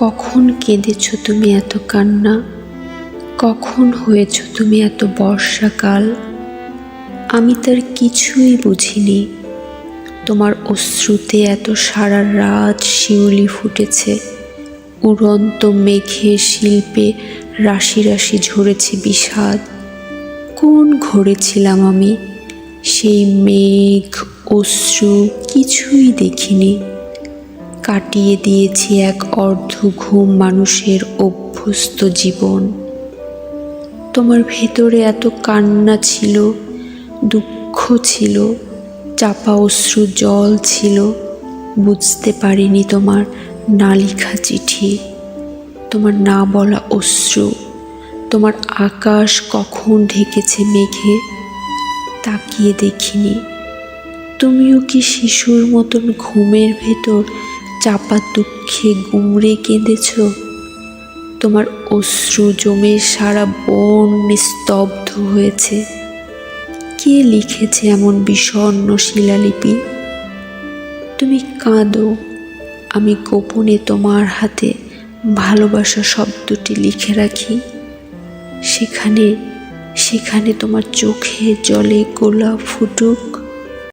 কখন কেঁদেছ তুমি এত কান্না? কখন হয়েছ তুমি এত বর্ষাকাল? আমি তার কিছুই বুঝিনি। তোমার অশ্রুতে এত সারা রাত শিউলি ফুটেছে। উড়ন্ত মেঘের শিল্পে রাশি রাশি ঝরেছে বিষাদ। কোন ঘরে ছিলাম আমি? সেই মেঘ, অশ্রু কিছুই দেখিনি। কাটিয়ে দিয়েছি এক অর্ধ ঘুম মানুষের অভ্যস্ত জীবন। তোমার ভেতরে এত কান্না ছিল, দুঃখ ছিল, চাপা অশ্রু জল ছিল, বুঝতে পারিনি তোমার না লিখা চিঠি। তোমার না বলা অশ্রু, তোমার আকাশ কখন ঢেকেছে মেঘে তাকিয়ে দেখিনি। তুমিও কি শিশুর মতন ঘুমের ভেতর চাপা দুঃখে গুমড়ে কেঁদেছ। তোমার অশ্রু জমে সারা বন নিস্তব্ধ হয়েছে। কে লিখেছে এমন বিষণ্ণ শিলালিপি? তুমি কাঁদো, আমি গোপনে তোমার হাতে ভালোবাসা শব্দটি লিখে রাখি। সেখানে সেখানে তোমার চোখে জলে গোলাপ ফুটুক।